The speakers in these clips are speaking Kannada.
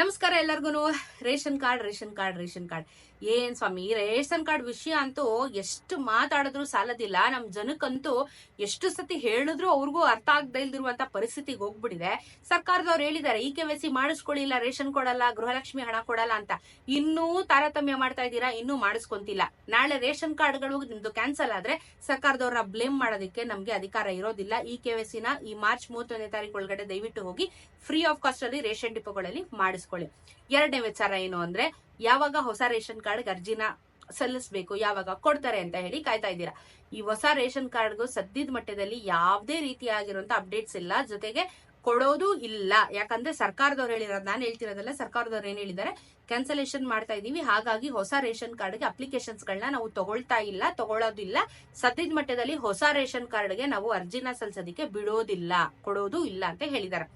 ನಮಸ್ಕಾರ ಎಲ್ಲರಿಗೂ ration card ration card ration card. ಏನ್ ಸ್ವಾಮಿ, ರೇಷನ್ ಕಾರ್ಡ್ ವಿಷಯ ಅಂತೂ ಎಷ್ಟು ಮಾತಾಡಿದ್ರು ಸಾಲದಿಲ್ಲ. ನಮ್ ಜನಕ್ಕಂತೂ ಎಷ್ಟು ಸತಿ ಹೇಳಿದ್ರು ಅವ್ರಿಗೂ ಅರ್ಥ ಆಗದೆ ಇಲ್ದಿರುವಂತ ಪರಿಸ್ಥಿತಿಗೆ ಹೋಗ್ಬಿಟ್ಟಿದೆ. ಸರ್ಕಾರದವ್ರು ಹೇಳಿದ್ದಾರೆ, ಈ ಕೆ ವೈ ಸಿ ಮಾಡಿಸ್ಕೊಳ್ಳಿಲ್ಲ, ರೇಷನ್ ಕೊಡಲ್ಲ, ಗೃಹಲಕ್ಷ್ಮಿ ಹಣ ಕೊಡಲ್ಲ ಅಂತ. ಇನ್ನೂ ತಾರತಮ್ಯ ಮಾಡ್ತಾ ಇದ್ದೀರಾ, ಇನ್ನೂ ಮಾಡಿಸ್ಕೊಂತಿಲ್ಲ. ನಾಳೆ ರೇಷನ್ ಕಾರ್ಡ್ಗಳು ನಿಮ್ದು ಕ್ಯಾನ್ಸಲ್ ಆದ್ರೆ ಸರ್ಕಾರದವ್ರನ್ನ ಬ್ಲೇಮ್ ಮಾಡೋದಕ್ಕೆ ನಮ್ಗೆ ಅಧಿಕಾರ ಇರೋದಿಲ್ಲ. ಈ ಕೆ ವೈ ಸಿನ ಈ ಮಾರ್ಚ್ ಮೂವತ್ತೊಂದನೇ ತಾರೀಕು ಒಳಗಡೆ ದಯವಿಟ್ಟು ಹೋಗಿ, ಫ್ರೀ ಆಫ್ ಕಾಸ್ಟ್ ಅಲ್ಲಿ ರೇಷನ್ ಡಿಪೋಗಳಲ್ಲಿ ಮಾಡಿಸ್ಕೊಳ್ಳಿ. ಎರಡನೇ ವಿಚಾರ ಏನು ಅಂದ್ರೆ, ಯಾವಾಗ ಹೊಸ ರೇಷನ್ ಕಾರ್ಡ್ಗೆ ಅರ್ಜಿನ ಸಲ್ಲಿಸಬೇಕು, ಯಾವಾಗ ಕೊಡ್ತಾರೆ ಅಂತ ಹೇಳಿ ಕಾಯ್ತಾ ಇದ್ದೀರಾ. ಈ ಹೊಸ ರೇಷನ್ ಕಾರ್ಡ್ಗೂ ಸದ್ಯದ ಮಟ್ಟದಲ್ಲಿ ಯಾವುದೇ ರೀತಿಯಾಗಿರುವಂತ ಅಪ್ಡೇಟ್ಸ್ ಇಲ್ಲ. ಜೊತೆಗೆ ಕೊಡೋದು ಇಲ್ಲ. ಯಾಕಂದ್ರೆ ಸರ್ಕಾರದವ್ರು ಹೇಳಿರೋದು, ನಾನು ಹೇಳ್ತಿರೋದಲ್ಲ ಸರ್ಕಾರದವ್ರು ಏನ್ ಹೇಳಿದ್ದಾರೆ ಕ್ಯಾನ್ಸಲೇಷನ್ ಮಾಡ್ತಾ ಇದೀವಿ ಹಾಗಾಗಿ ಹೊಸ ರೇಷನ್ ಕಾರ್ಡ್ಗೆ ಅಪ್ಲಿಕೇಶನ್ಸ್ ಗಳನ್ನ ನಾವು ತಗೊಳ್ತಾ ಇಲ್ಲ, ತಗೊಳ್ಳೋದಿಲ್ಲ. ಸದ್ಯದ ಮಟ್ಟದಲ್ಲಿ ಹೊಸ ರೇಷನ್ ಕಾರ್ಡ್ಗೆ ನಾವು ಅರ್ಜಿನ ಸಲ್ಲಿಸೋದಕ್ಕೆ ಬಿಡೋದಿಲ್ಲ, ಕೊಡೋದು ಇಲ್ಲ ಅಂತ ಹೇಳಿದ್ದಾರೆ.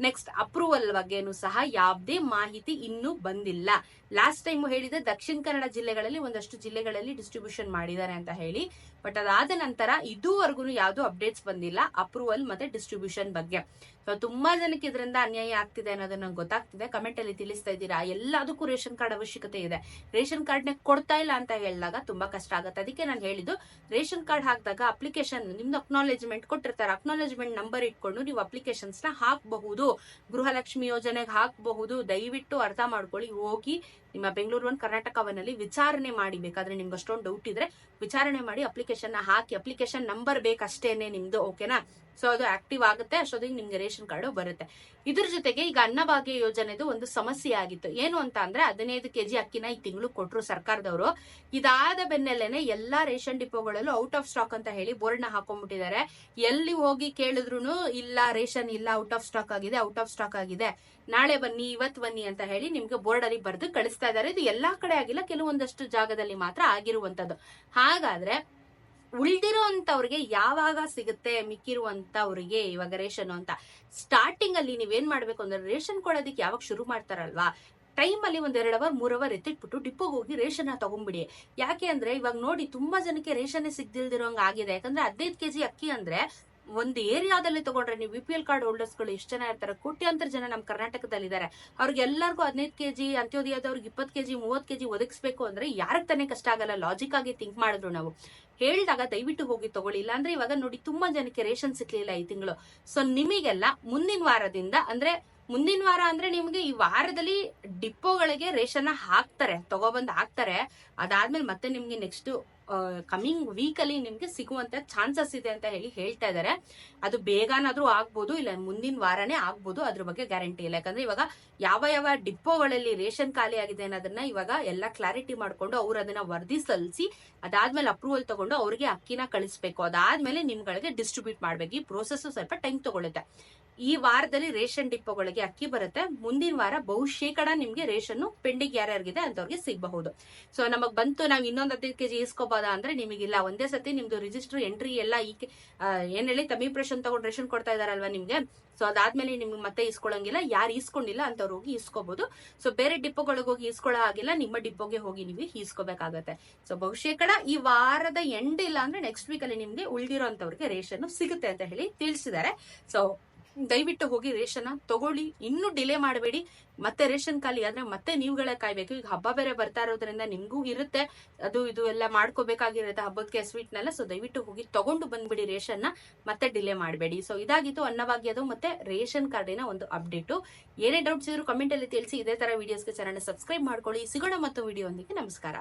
ನೆಕ್ಸ್ಟ್ ಅಪ್ರೂವಲ್ ಬಗ್ಗೆನೂ ಸಹ ಯಾವುದೇ ಮಾಹಿತಿ ಇನ್ನೂ ಬಂದಿಲ್ಲ. ಲಾಸ್ಟ್ ಟೈಮ್ ಹೇಳಿದೆ ದಕ್ಷಿಣ ಕನ್ನಡ ಜಿಲ್ಲೆಗಳಲ್ಲಿ ಒಂದಷ್ಟು ಜಿಲ್ಲೆಗಳಲ್ಲಿ ಡಿಸ್ಟ್ರಿಬ್ಯೂಷನ್ ಮಾಡಿದ್ದಾರೆ ಅಂತ ಹೇಳಿ. ಬಟ್ ಅದಾದ ನಂತರ ಇದುವರೆಗೂ ಯಾವ್ದು ಅಪ್ಡೇಟ್ಸ್ ಬಂದಿಲ್ಲ. ಅಪ್ರೂವಲ್ ಮತ್ತೆ ಡಿಸ್ಟ್ರಿಬ್ಯೂಷನ್ ಬಗ್ಗೆ. ತುಂಬಾ ಜನಕ್ಕೆ ಇದರಿಂದ ಅನ್ಯಾಯ ಆಗ್ತಿದೆ ಅನ್ನೋದನ್ನ ನಂಗೆ ಗೊತ್ತಾಗ್ತಿದೆ. ಕಮೆಂಟ್ ಅಲ್ಲಿ ತಿಳಿಸ್ತಾ ಇದ್ದೀರಾ? ಎಲ್ಲದಕ್ಕೂ ರೇಷನ್ ಕಾರ್ಡ್ ಅವಶ್ಯಕತೆ ಇದೆ. ರೇಷನ್ ಕಾರ್ಡ್ನ ಕೊಡ್ತಾ ಇಲ್ಲ ಅಂತ ಹೇಳಿದಾಗ ತುಂಬಾ ಕಷ್ಟ ಆಗುತ್ತೆ. ಅದಕ್ಕೆ ನಾನು ಹೇಳಿದ್ದು, ರೇಷನ್ ಕಾರ್ಡ್ ಹಾಕಿದಾಗ ಅಪ್ಲಿಕೇಶನ್ ನಿಮ್ದು ಅಕ್ನಾಲೇಜ್ಮೆಂಟ್ ಕೊಟ್ಟಿರ್ತಾರೆ. ಅಕ್ನಾಲೇಜ್ಮೆಂಟ್ ನಂಬರ್ ಇಟ್ಕೊಂಡು ನೀವು ಅಪ್ಲಿಕೇಶನ್ಸ್ನ ಹಾಕಬಹುದು. ಗೃಹಲಕ್ಷ್ಮಿ ಯೋಜನೆಗೆ ಹಾಕಬಹುದು. ದಯವಿಟ್ಟು ಅರ್ಥ ಮಾಡ್ಕೊಳ್ಳಿ. ಹೋಗಿ ನಿಮ್ಮ ಬೆಂಗಳೂರು ಒಂದು ಕರ್ನಾಟಕ ಒನ್ ಅಲ್ಲಿ ವಿಚಾರಣೆ ಮಾಡಿ ಬೇಕಾದ್ರೆ ನಿಮ್ಗೆ ಅಷ್ಟೊಂದು ಡೌಟ್ ಇದ್ರೆ ವಿಚಾರಣೆ ಮಾಡಿ ಅಪ್ಲಿಕೇಶನ್ ಹಾಕಿ ಅಪ್ಲಿಕೇಶನ್ ನಂಬರ್ ಬೇಕಷ್ಟೇನೆ ನಿಮ್ದು ಓಕೆನಾ ಸೊ ಅದು ಆಕ್ಟಿವ್ ಆಗುತ್ತೆ. ಅಷ್ಟೊತ್ತಿಗೆ ನಿಮ್ಗೆ ರೇಷನ್ ಕಾರ್ಡ್ ಬರುತ್ತೆ. ಇದ್ರ ಜೊತೆಗೆ ಈಗ ಅನ್ನಭಾಗ್ಯ ಯೋಜನೆದು ಒಂದು ಸಮಸ್ಯೆ ಆಗಿತ್ತು. ಏನು ಅಂತ ಅಂದ್ರೆ ಹದಿನೈದು ಕೆಜಿ ಅಕ್ಕಿನ ಈ ತಿಂಗಳು ಕೊಟ್ಟರು ಸರ್ಕಾರದವರು. ಇದಾದ ಬೆನ್ನಲ್ಲೇನೆ ಎಲ್ಲಾ ರೇಷನ್ ಡಿಪೋಗಳಲ್ಲೂ ಔಟ್ ಆಫ್ ಸ್ಟಾಕ್ ಅಂತ ಹೇಳಿ ಬೋರ್ಡ್ನ ಹಾಕೊಂಡ್ಬಿಟ್ಟಿದ್ದಾರೆ ಎಲ್ಲಿ ಹೋಗಿ ಕೇಳಿದ್ರು ಇಲ್ಲ, ರೇಷನ್ ಇಲ್ಲ, ಔಟ್ ಆಫ್ ಸ್ಟಾಕ್ ಆಗಿದೆ, ಔಟ್ ಆಫ್ ಸ್ಟಾಕ್ ಆಗಿದೆ. ನಾಳೆ ಬನ್ನಿ, ಇವತ್ ಬನ್ನಿ ಅಂತ ಹೇಳಿ ನಿಮ್ಗೆ ಬೋರ್ಡ್ ಅಲ್ಲಿ ಬರೆದು ಕಳಿಸ್ತಾ ಇದ್ದಾರೆ. ಇದು ಎಲ್ಲಾ ಕಡೆ ಆಗಿಲ್ಲ, ಕೆಲವೊಂದಷ್ಟು ಜಾಗದಲ್ಲಿ ಮಾತ್ರ ಆಗಿರುವಂತದ್ದು ಹಾಗಾದ್ರೆ ಉಳಿದಿರುವಂತವ್ರಿಗೆ ಯಾವಾಗ ಸಿಗುತ್ತೆ ಮಿಕ್ಕಿರುವಂತವ್ರಿಗೆ ಇವಾಗ ರೇಷನ್ ಅಂತ. ಸ್ಟಾರ್ಟಿಂಗ್ ಅಲ್ಲಿ ನೀವೇನ್ ಮಾಡ್ಬೇಕು ಅಂದ್ರೆ ರೇಷನ್ ಕೊಡೋದಕ್ಕೆ ಯಾವಾಗ ಶುರು ಮಾಡ್ತಾರಲ್ವಾ? ಟೈಮ್ ಅಲ್ಲಿ ಒಂದ್ ಎರಡ್ ಅವರ್ ಮೂರ್ ಅವರ್ ಎತ್ತಿಟ್ಬಿಟ್ಟು ಡಿಪ್ಪೋಗೆ ಹೋಗಿ ರೇಷನ್ ತಗೊಂಡ್ಬಿಡಿ. ಯಾಕೆ ಅಂದ್ರೆ ಇವಾಗ ನೋಡಿ ತುಂಬಾ ಜನಕ್ಕೆ ರೇಷನ್ ಸಿಗ್ದಿಲ್ದಿರೋಂಗ್ ಆಗಿದೆ. ಯಾಕಂದ್ರೆ ಹದಿನೈದು ಕೆಜಿ ಅಕ್ಕಿ ಅಂದ್ರೆ ಒಂದು ಏರಿಯಾದಲ್ಲಿ ತಗೊಂಡ್ರೆ ನೀವು ಬಿ ಪಿ ಎಲ್ ಕಾರ್ಡ್ ಹೋಲ್ಡರ್ಸ್ಗಳು ಎಷ್ಟು ಜನ ಇರ್ತಾರೆ? ಕೋಟ್ಯಾಂತರ ಜನ ನಮ್ಮ ಕರ್ನಾಟಕದಲ್ಲಿ ಇದ್ದಾರೆ ಅವ್ರಿಗೆಲ್ಲರಿಗೂ ಹದಿನೈದು ಕೆಜಿ, ಅಂತ್ಯೋದಯದವ್ರಿಗೆ ಇಪ್ಪತ್ತು ಕೆಜಿ, ಮೂವತ್ತು ಕೆಜಿ ಒದಗಿಸ್ಬೇಕು ಅಂದ್ರೆ ಯಾರಿಗೆ ತಾನೇ ಕಷ್ಟ ಆಗಲ್ಲ? ಲಾಜಿಕ್ ಆಗಿ ಥಿಂಕ್ ಮಾಡಿದ್ರು ನಾವು. ಹೇಳಿದಾಗ ದಯವಿಟ್ಟು ಹೋಗಿ ತಗೊಳ್ಳಿ. ಇಲ್ಲ ಅಂದ್ರೆ ಇವಾಗ ನೋಡಿ ತುಂಬಾ ಜನಕ್ಕೆ ರೇಷನ್ ಸಿಕ್ಲಿಲ್ಲ ಈ ತಿಂಗಳು. ಸೊ ನಿಮಗೆಲ್ಲ ಮುಂದಿನ ವಾರದಿಂದ ಅಂದ್ರೆ ಮುಂದಿನ ವಾರ ಅಂದ್ರೆ ನಿಮ್ಗೆ ಈ ವಾರದಲ್ಲಿ ಡಿಪೋಗಳಿಗೆ ರೇಷನ್ ಹಾಕ್ತಾರೆ, ತಗೊಬಂದ್ ಹಾಕ್ತಾರೆ. ಅದಾದ್ಮೇಲೆ ಮತ್ತೆ ನಿಮ್ಗೆ ನೆಕ್ಸ್ಟ್ ಕಮಿಂಗ್ ವೀಕ್ ಅಲ್ಲಿ ನಿಮ್ಗೆ ಸಿಗುವಂತ ಚಾನ್ಸಸ್ ಇದೆ ಅಂತ ಹೇಳಿ ಹೇಳ್ತಾ ಇದಾರೆ. ಅದು ಬೇಗನಾದ್ರೂ ಆಗ್ಬೋದು, ಇಲ್ಲ ಮುಂದಿನ ವಾರನೇ ಆಗ್ಬೋದು ಅದ್ರ ಬಗ್ಗೆ ಗ್ಯಾರಂಟಿ ಇಲ್ಲ. ಯಾಕಂದ್ರೆ ಇವಾಗ ಯಾವ ಯಾವ ಡಿಪ್ಪೋಗಳಲ್ಲಿ ರೇಷನ್ ಖಾಲಿ ಆಗಿದೆ ಅನ್ನೋದನ್ನ ಇವಾಗ ಎಲ್ಲ ಕ್ಲಾರಿಟಿ ಮಾಡ್ಕೊಂಡು ಅವ್ರು ಅದನ್ನ ವರದಿ ಸಲ್ಲಿಸಿ ಅದಾದ್ಮೇಲೆ ಅಪ್ರೂವಲ್ ತಗೊಂಡು ಅವ್ರಿಗೆ ಅಕ್ಕಿನ ಕಳಿಸ್ಬೇಕು. ಅದಾದ್ಮೇಲೆ ನಿಮ್ಗಳಿಗೆ ಡಿಸ್ಟ್ರಿಬ್ಯೂಟ್ ಮಾಡ್ಬೇಕು. ಈ ಪ್ರೋಸೆಸ್ ಸ್ವಲ್ಪ ಟೈಮ್ ತಗೊಳುತ್ತೆ. ಈ ವಾರದಲ್ಲಿ ರೇಷನ್ ಡಿಪೋಗಳಿಗೆ ಅಕ್ಕಿ ಬರುತ್ತೆ. ಮುಂದಿನ ವಾರ ಬಹುಶೇಕಡ ನಿಮ್ಗೆ ರೇಷನ್ ಪೆಂಡಿಂಗ್ ಯಾರ್ಯಾರಿಗಿದೆ ಅಂತವ್ರಿಗೆ ಸಿಗಬಹುದು. ಸೊ ನಮಗ್ ಬಂತು, ನಾವ್ ಇನ್ನೊಂದ್ ಹದಿನೈದು ಕೆಜಿ ಇಸ್ಕೋಬೋದಾ ಅಂದ್ರೆ ನಿಮಗಿಲ್ಲ. ಒಂದೇ ಸತಿ ನಿಮ್ದು ರಿಜಿಸ್ಟರ್ ಎಂಟ್ರಿ ಎಲ್ಲ ಈ ಏನ್ ಹೇಳಿ ತಮಿ ಪ್ರೆಷನ್ ತಗೊಂಡ್ ರೇಷನ್ ಕೊಡ್ತಾ ಇದಾರಲ್ವಾ ನಿಮ್ಗೆ? ಸೊ ಅದಾದ್ಮೇಲೆ ನಿಮ್ಗೆ ಮತ್ತೆ ಇಸ್ಕೊಳಂಗಿಲ್ಲ ಯಾರು ಇಸ್ಕೊಂಡಿಲ್ಲ ಅಂತವ್ರು ಹೋಗಿ ಇಸ್ಕೋಬಹುದು ಸೊ ಬೇರೆ ಡಿಪೋಗಳಿಗೆ ಹೋಗಿ ಇಸ್ಕೊಳ್ಳೋ ಆಗಿಲ್ಲ ನಿಮ್ಮ ಡಿಪೋಗೆ ಹೋಗಿ ನೀವು ಇಸ್ಕೋಬೇಕಾಗತ್ತೆ ಸೊ ಬಹುಶೇಕಡ ಈ ವಾರದ ಎಂಡ್ ಇಲ್ಲ ಅಂದ್ರೆ ನೆಕ್ಸ್ಟ್ ವೀಕ್ ಅಲ್ಲಿ ನಿಮ್ಗೆ ಉಳಿದಿರೋ ರೇಷನ್ ಸಿಗುತ್ತೆ ಅಂತ ಹೇಳಿ ತಿಳಿಸಿದ್ದಾರೆ. ಸೊ ದಯವಿಟ್ಟು ಹೋಗಿ ರೇಷನ್ ತಗೊಳ್ಳಿ. ಇನ್ನೂ ಡಿಲೇ ಮಾಡಬೇಡಿ. ಮತ್ತೆ ರೇಷನ್ ಖಾಲಿ ಆದ್ರೆ ಮತ್ತೆ ನೀವುಗಳೇ ಕಾಯ್ಬೇಕು. ಈಗ ಹಬ್ಬ ಬೇರೆ ಬರ್ತಾ ಇರೋದ್ರಿಂದ ನಿಮಗೂ ಇರುತ್ತೆ. ಅದು ಇದು ಎಲ್ಲ ಮಾಡ್ಕೋಬೇಕಾಗಿರುತ್ತೆ ಹಬ್ಬಕ್ಕೆ ಸ್ವೀಟ್ನೆಲ್ಲ ಸೊ ದಯವಿಟ್ಟು ಹೋಗಿ ತಗೊಂಡು ಬಂದ್ಬಿಡಿ ರೇಷನ್ ಮತ್ತೆ ಡಿಲೇ ಮಾಡಬೇಡಿ. ಸೊ ಇದಾಗಿತ್ತು ಅನ್ನಭಾಗ್ಯದು ಮತ್ತೆ ರೇಷನ್ ಕಾರ್ಡಿನ ಒಂದು ಅಪ್ಡೇಟು ಏನೇ ಡೌಟ್ಸ್ ಇದ್ರು ಕಮೆಂಟಲ್ಲಿ ತಿಳಿಸಿ. ಇದೇ ತರ ವಿಡಿಯೋಸ್ಗೆ ಚಾನಲ್ ಸಬ್ಸ್ಕ್ರೈಬ್ ಮಾಡ್ಕೊಳ್ಳಿ. ಸಿಗೋಣ ಮತ್ತು ವಿಡಿಯೋ ನಮಸ್ಕಾರ.